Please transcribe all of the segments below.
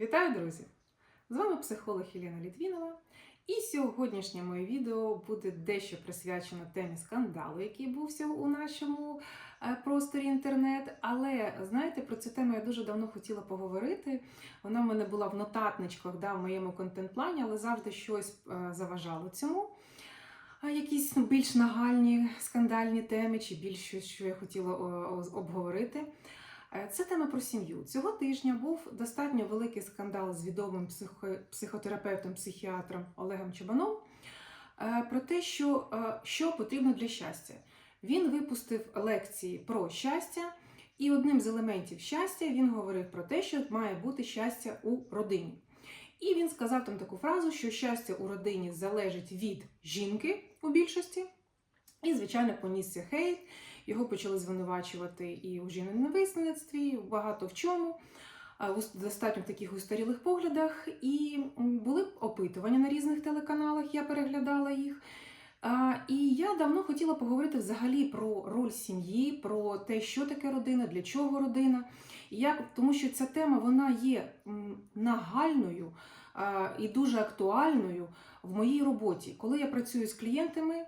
Вітаю, друзі! З вами психолог Єлена Літвінова. І сьогоднішнє моє відео буде дещо присвячено темі скандалу, який бувся у нашому е, просторі інтернет. Але знаєте, про цю тему я дуже давно хотіла поговорити. Вона в мене була в нотатничках, да, в моєму контент-плані, але завжди щось е, заважало цьому. Якісь ну, більш нагальні скандальні теми, чи більш що я хотіла обговорити. Е, Це тема про сім'ю. Цього тижня був достатньо великий скандал з відомим психо- психотерапевтом, психіатром Олегом Чабаном е, про те, що, е, що потрібно для щастя. Він випустив лекції про щастя, і одним з елементів щастя він говорив про те, що має бути щастя у родині. І він сказав там таку фразу, що щастя у родині залежить від жінки у більшості. І, звичайно, понісся хейт. Його почали звинувачувати і у жіноненависництві, і багато в чому, в достатньо таких устарілих поглядах. І були опитування на різних телеканалах, я переглядала їх. І я давно хотіла поговорити взагалі про роль сім'ї, про те, що таке родина, для чого родина. Як, тому що ця тема вона є нагальною і дуже актуальною в моїй роботі. Коли я працюю з клієнтами,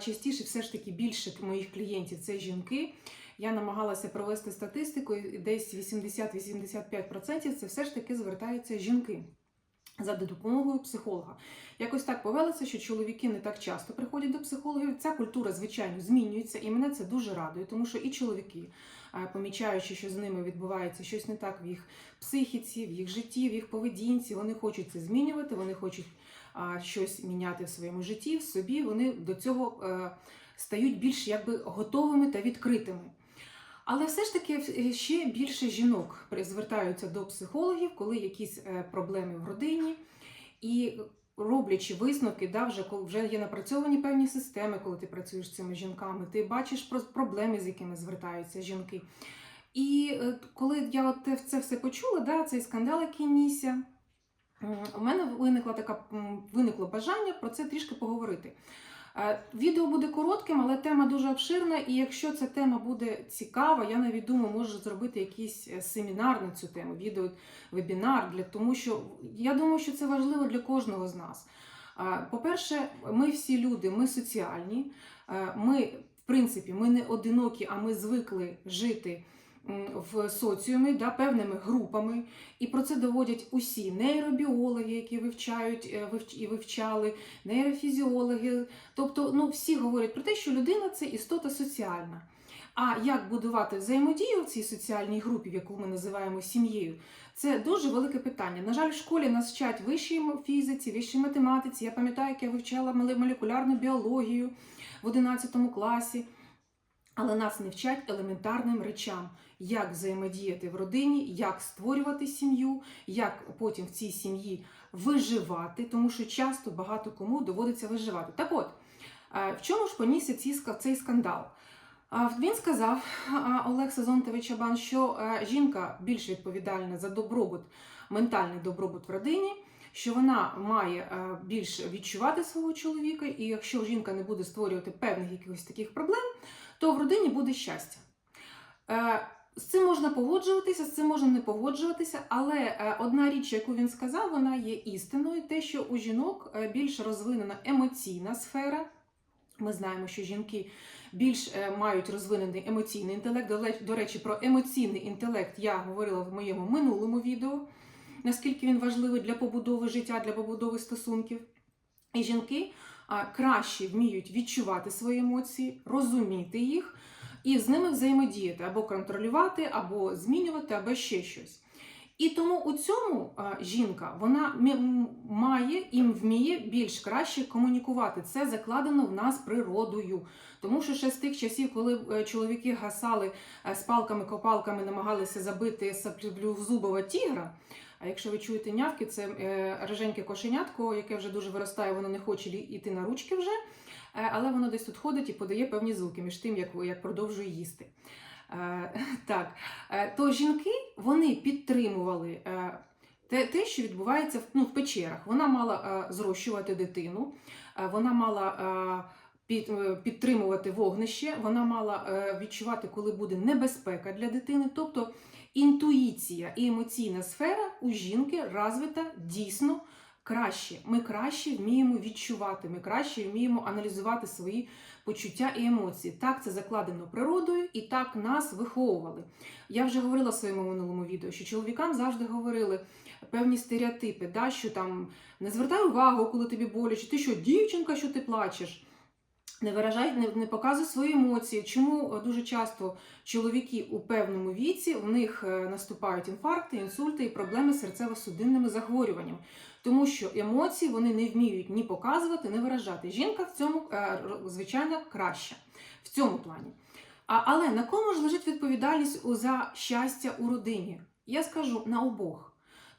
частіше все ж таки більше моїх клієнтів це жінки. Я намагалася провести статистику, і десь 80-85% це все ж таки звертаються жінки за допомогою психолога. Якось так повелося, що чоловіки не так часто приходять до психологів. Ця культура, звичайно, змінюється, і мене це дуже радує, тому що і чоловіки, помічаючи, що з ними відбувається щось не так в їх психіці, в їх житті, в їх поведінці, вони хочуть це змінювати, вони хочуть щось міняти в своєму житті, в собі, вони до цього е, стають більш якби готовими та відкритими. Але все ж таки е, ще більше жінок звертаються до психологів, коли якісь е, проблеми в родині, і роблячи висновки, да, вже вже є напрацьовані певні системи, коли ти працюєш з цими жінками, ти бачиш про проблеми, з якими звертаються жінки. І коли я от це все почула, да, цей скандал, який нісся, У мене виникла така виникло бажання про це трішки поговорити. Е, Відео буде коротким, але тема дуже обширна, і якщо ця тема буде цікава, я навіть думаю, можу зробити якийсь е, семінар на цю тему, відео, вебінар, для тому що я думаю, що це важливо для кожного з нас. Е, По-перше, ми всі люди, ми соціальні. Е, Ми, в принципі, ми не одинокі, а ми звикли жити в соціумі да, певними групами. І про це доводять усі нейробіологи, які вивчають е, і вивчали, нейрофізіологи. Тобто, ну всі говорять про те, що людина це істота соціальна. А як будувати взаємодію в цій соціальній групі, яку ми називаємо сім'єю, це дуже велике питання. На жаль, в школі нас вчать вищій фізиці, вищій математиці. Я пам'ятаю, як я вивчала молекулярну біологію в 11 класі. Але нас не вчать елементарним речам, як взаємодіяти в родині, як створювати сім'ю, як потім в цій сім'ї виживати, тому що часто багато кому доводиться виживати. Так от, е, в чому ж понісся цей скандал? Він сказав Олег Сезонтович Чабан, що е, жінка більш відповідальна за добробут, ментальний добробут в родині, що вона має е, більш відчувати свого чоловіка, і якщо жінка не буде створювати певних якихось таких проблем, то в родині буде щастя. Е, З цим можна погоджуватися, з цим можна не погоджуватися, але е, одна річ, яку він сказав, вона є істиною: те, що у жінок е, більш розвинена емоційна сфера. Ми знаємо, що жінки більш мають розвинений емоційний інтелект. До речі, про емоційний інтелект я говорила в моєму минулому відео, наскільки він важливий для побудови життя, для побудови стосунків. І жінки краще вміють відчувати свої емоції, розуміти їх і з ними взаємодіяти або контролювати, або змінювати, або ще щось. І тому у цьому жінка вона має і вміє більш краще комунікувати. Це закладено в нас природою. Тому що ще з тих часів, коли е, чоловіки гасали е, з палками-копалками, намагалися забити саблезубого тігра. А якщо ви чуєте нявки, це е, кошенятко, яке вже дуже виростає, воно не хоче йти на ручки вже, е, але воно десь тут ходить і подає певні звуки між тим, як, як продовжує їсти. Е, так, то жінки вони підтримували те, те, що відбувається в, ну, в печерах. Вона мала е, зрощувати дитину, е, вона мала е, під, е, підтримувати вогнище, вона мала е, відчувати, коли буде небезпека для дитини. Тобто інтуїція і емоційна сфера у жінки розвита дійсно краще. Ми краще вміємо відчувати, ми краще вміємо аналізувати свої почуття і емоції. Так це закладено природою, і так нас виховували. Я вже говорила в своєму минулому відео, що чоловікам завжди говорили певні стереотипи, да, що там не звертай увагу, коли тобі боляче, ти що, дівчинка, що ти плачеш. Не виражай, не, не показуй свої емоції. Чому е, дуже часто чоловіки у певному віці в них е, наступають інфаркти, інсульти і проблеми з серцево-судинними захворюваннями? Тому що емоції вони не вміють ні показувати, ні виражати. Жінка в цьому, е, звичайно, краща в цьому плані. А, але на кому ж лежить відповідальність за щастя у родині? Я скажу на обох.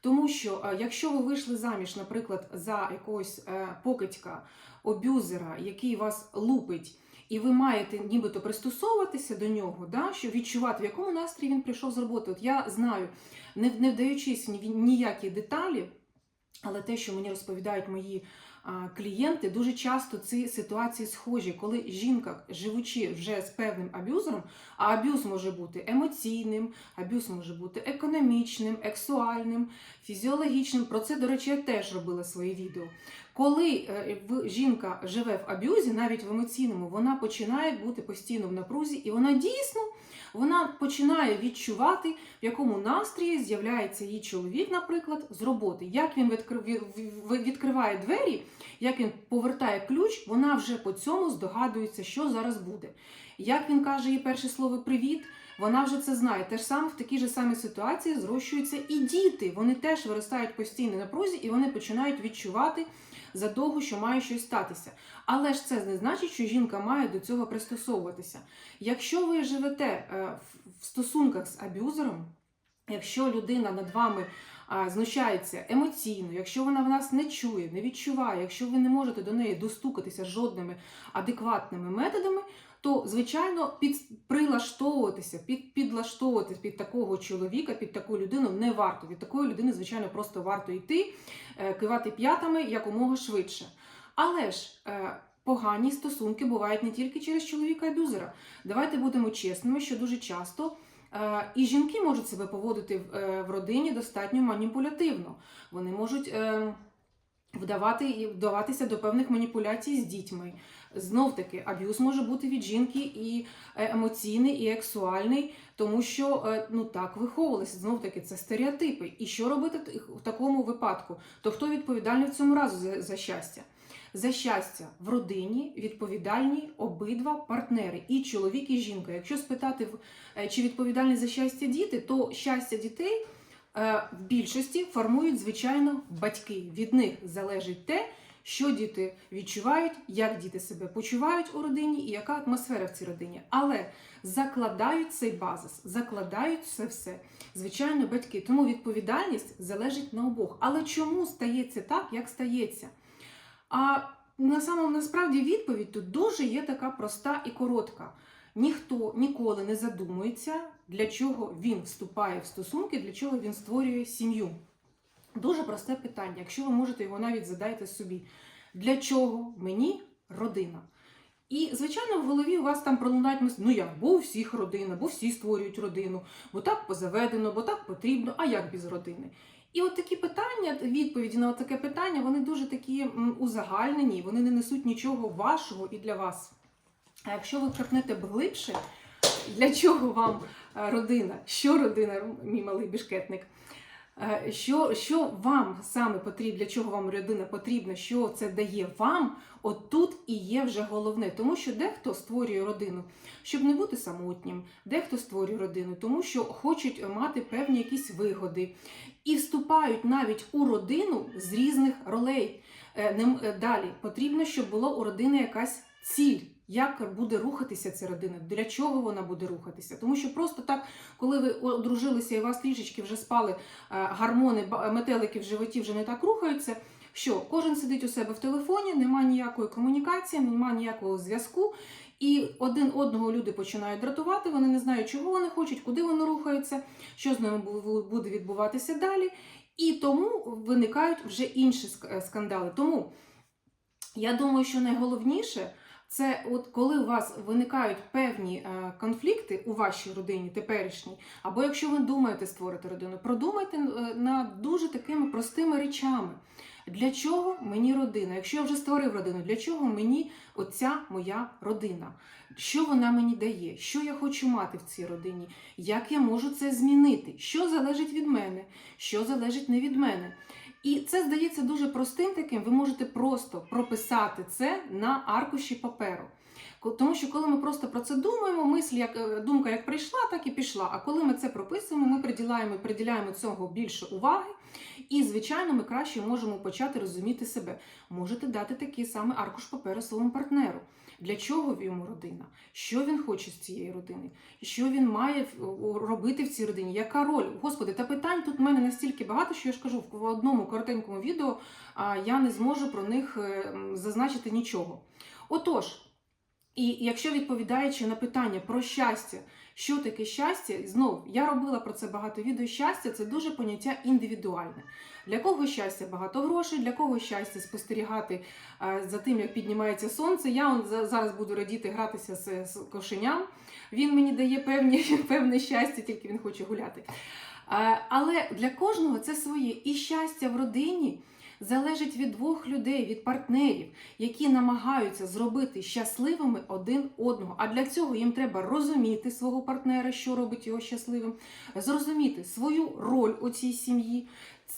Тому що е, якщо ви вийшли заміж, наприклад, за якогось е, покидька, обюзера, який вас лупить, і ви маєте нібито пристосовуватися до нього, да, щоб відчувати, в якому настрої він прийшов з роботи. От я знаю, не, вдаючись в ніякі деталі, але те, що мені розповідають мої клієнти, дуже часто ці ситуації схожі, коли жінка, живучи вже з певним аб'юзером, а аб'юз може бути емоційним, аб'юз може бути економічним, ексуальним, фізіологічним. Про це, до речі, я теж робила своє відео. Коли е, жінка живе в аб'юзі, навіть в емоційному, вона починає бути постійно в напрузі, і вона дійсно вона починає відчувати, в якому настрої з'являється її чоловік, наприклад, з роботи. Як він відкри- ві- ві- відкриває двері, як він повертає ключ, вона вже по цьому здогадується, що зараз буде. Як він каже їй перше слово привіт, вона вже це знає. Те ж саме в такій же самій ситуації зрощуються і діти. Вони теж виростають постійно на прузі, і вони починають відчувати задовго, що має щось статися. Але ж це не значить, що жінка має до цього пристосовуватися. Якщо ви живете е, в- в стосунках з аб'юзером, якщо людина над вами знущається емоційно, якщо вона в нас не чує, не відчуває, якщо ви не можете до неї достукатися жодними адекватними методами, то звичайно під прилаштовуватися, під підлаштовуватися під такого чоловіка, під таку людину не варто. Від такої людини, звичайно, просто варто йти, е, кивати п'ятами якомога швидше. Але ж е, погані стосунки бувають не тільки через чоловіка-аб'юзера. Давайте будемо чесними, що дуже часто. е, І жінки можуть себе поводити в, родині достатньо маніпулятивно. Вони можуть е, вдавати, і вдаватися до певних маніпуляцій з дітьми. Знов таки, аб'юз може бути від жінки і е, емоційний, і ексуальний, тому що е, ну так виховувалися. Знов таки, це стереотипи. І що робити в такому випадку? То хто відповідальний в цьому разу за, за щастя? За щастя в родині відповідальні обидва партнери, і чоловік, і жінка. Якщо спитати, е, чи відповідальні за щастя діти, то щастя дітей в більшості формують, звичайно, батьки. Від них залежить те, що діти відчувають, як діти себе почувають у родині і яка атмосфера в цій родині. Але закладають цей базис, закладають це все. Звичайно, батьки. Тому відповідальність залежить на обох. Але чому стається так, як стається? А на самому насправді відповідь тут дуже є така проста і коротка. Ніхто ніколи не задумується, для чого він вступає в стосунки, для чого він створює сім'ю. Дуже просте питання, якщо ви можете його навіть задайте собі. Для чого мені родина? І, звичайно, в голові у вас там пролунають мислі, ну як, бо у всіх родина, бо всі створюють родину, бо так позаведено, бо так потрібно, а як без родини? І от такі питання, відповіді на таке питання, вони дуже такі узагальнені, вони не несуть нічого вашого і для вас. А якщо ви копнете глибше, для чого вам родина? Що родина, мій малий бішкетник? Е, Що, що вам саме потрібно, для чого вам родина потрібна, що це дає вам, от тут і є вже головне. Тому що дехто створює родину, щоб не бути самотнім, дехто створює родину, тому що хочуть мати певні якісь вигоди і вступають навіть у родину з різних ролей. Е, е, Далі потрібно, щоб була у родини якась ціль. Як буде рухатися ця родина, для чого вона буде рухатися? Тому що просто так, коли ви одружилися і вас трішечки вже спали е, гармони, метелики в животі вже не так рухаються. Що кожен сидить у себе в телефоні, немає ніякої комунікації, немає ніякого зв'язку, і один одного люди починають дратувати. Вони не знають, чого вони хочуть, куди вони рухаються, що з ними буде відбуватися далі. І тому виникають вже інші е, скандали. Тому я думаю, що найголовніше Це от коли у вас виникають певні е, конфлікти у вашій родині теперішній, або якщо ви думаєте створити родину, продумайте е, над дуже такими простими речами. Для чого мені родина? Якщо я вже створив родину, для чого мені оця моя родина? Що вона мені дає? Що я хочу мати в цій родині? Як я можу це змінити? Що залежить від мене? Що залежить не від мене? І це здається дуже простим таким. Ви можете просто прописати це на аркуші паперу. Тому що коли ми просто про це думаємо, мисль, як е, думка як прийшла, так і пішла. А коли ми це прописуємо, ми приділяємо, приділяємо цього більше уваги, і, звичайно, ми краще можемо почати розуміти себе. Можете дати такий самий аркуш паперу своєму партнеру. Для чого йому родина? Що він хоче з цієї родини? Що він має робити в цій родині? Яка роль? Господи, та питань тут в мене настільки багато, що я ж кажу, в одному коротенькому відео я не зможу про них е, зазначити нічого. Отож, і якщо відповідаючи на питання про щастя, що таке щастя, знов я робила про це багато відео. Щастя це дуже поняття індивідуальне. Для кого щастя багато грошей, для кого щастя спостерігати е, за тим, як піднімається сонце. Я зараз буду радіти гратися з, з кошеням. Він мені дає певні, певне щастя, тільки він хоче гуляти. Е, Але для кожного це своє. І щастя в родині залежить від двох людей, від партнерів, які намагаються зробити щасливими один одного. А для цього їм треба розуміти свого партнера, що робить його щасливим, зрозуміти свою роль у цій сім'ї.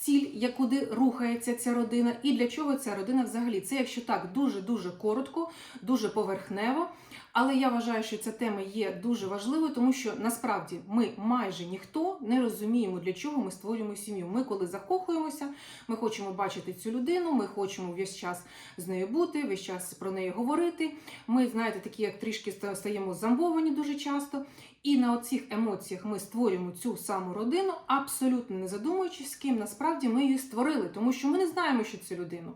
Ціль, як куди рухається ця родина, і для чого ця родина взагалі. Це, якщо так, дуже дуже коротко, дуже поверхнево. Але я вважаю, що ця тема є дуже важливою, тому що насправді ми майже ніхто не розуміємо, для чого ми створюємо сім'ю. Ми, коли закохуємося, ми хочемо бачити цю людину, ми хочемо весь час з нею бути, весь час про неї говорити. Ми, знаєте, такі як трішки стаємо замбовані дуже часто. І на оцих емоціях ми створюємо цю саму родину, абсолютно не задумуючись, з ким насправді ми її створили, тому що ми не знаємо, що цю людину,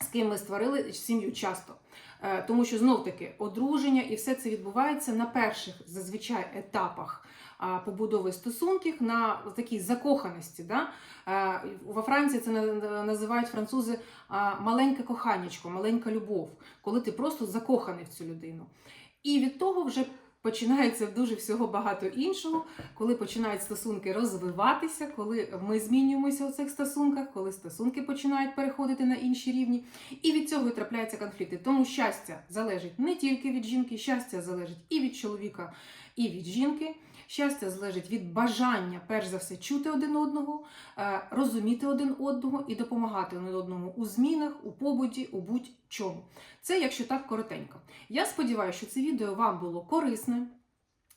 з ким ми створили сім'ю часто. Е, Тому що знов таки одруження і все це відбувається на перших зазвичай етапах побудови стосунків на такій закоханості. Да? Е, Во Франції це на- називають французи маленьке коханячко, маленька любов, коли ти просто закоханий в цю людину. І від того вже починається дуже всього багато іншого, коли починають стосунки розвиватися, коли ми змінюємося у цих стосунках, коли стосунки починають переходити на інші рівні. І від цього і трапляються конфлікти. Тому щастя залежить не тільки від жінки, щастя залежить і від чоловіка, і від жінки. Щастя залежить від бажання, перш за все, чути один одного, е, розуміти один одного і допомагати один одному у змінах, у побуті, у будь-чому. Це якщо так коротенько. Я сподіваюся, що це відео вам було корисне.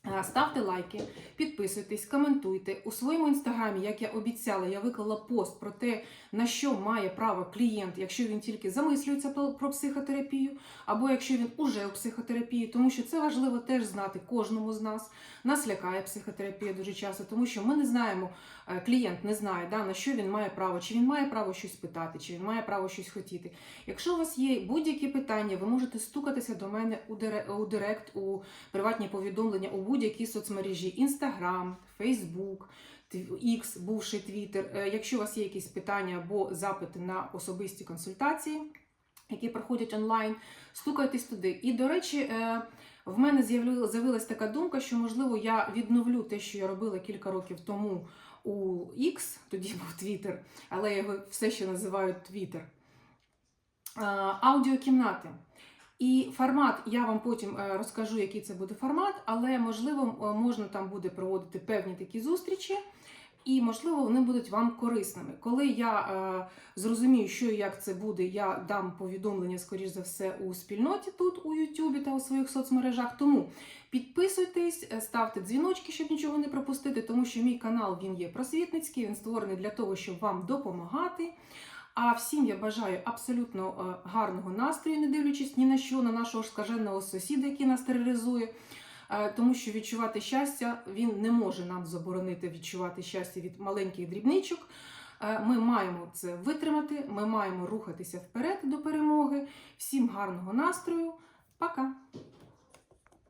Е, Ставте лайки, підписуйтесь, коментуйте. У своєму інстаграмі, як я обіцяла, я виклала пост про те, на що має право клієнт, якщо він тільки замислюється про психотерапію, або якщо він уже у психотерапії, тому що це важливо теж знати кожному з нас. Нас лякає психотерапія дуже часто, тому що ми не знаємо, е, клієнт не знає, да, на що він має право, чи він має право щось питати, чи він має право щось хотіти. Якщо у вас є будь-які питання, ви можете стукатися до мене у директ, у приватні повідомлення у будь-якій соцмережі: Instagram, Facebook, X, бувший. Е, Якщо у вас є якісь питання або запити на особисті консультації, які проходять онлайн, стукайтесь туди. І, до речі, е, в мене з'явилась така думка, що можливо я відновлю те, що я робила кілька років тому у X, тоді був Twitter, але його все ще називаю Twitter. Е, Аудіокімнати. І формат я вам потім е, розкажу, який це буде формат, але можливо е, можна там буде проводити певні такі зустрічі, і можливо вони будуть вам корисними. Коли я е, зрозумію, що і як це буде, я дам повідомлення, скоріш за все, у спільноті тут у Ютубі та у своїх соцмережах. Тому підписуйтесь, е, ставте дзвіночки, щоб нічого не пропустити, тому що мій канал він є просвітницький, він створений для того, щоб вам допомагати. А всім я бажаю абсолютно е, гарного настрою, не дивлячись ні на що, на нашого скаженого сусіда, який нас тероризує. Е, Тому що відчувати щастя він не може нам заборонити відчувати щастя від маленьких дрібничок. Е, Ми маємо це витримати, ми маємо рухатися вперед до перемоги. Всім гарного настрою. Пока!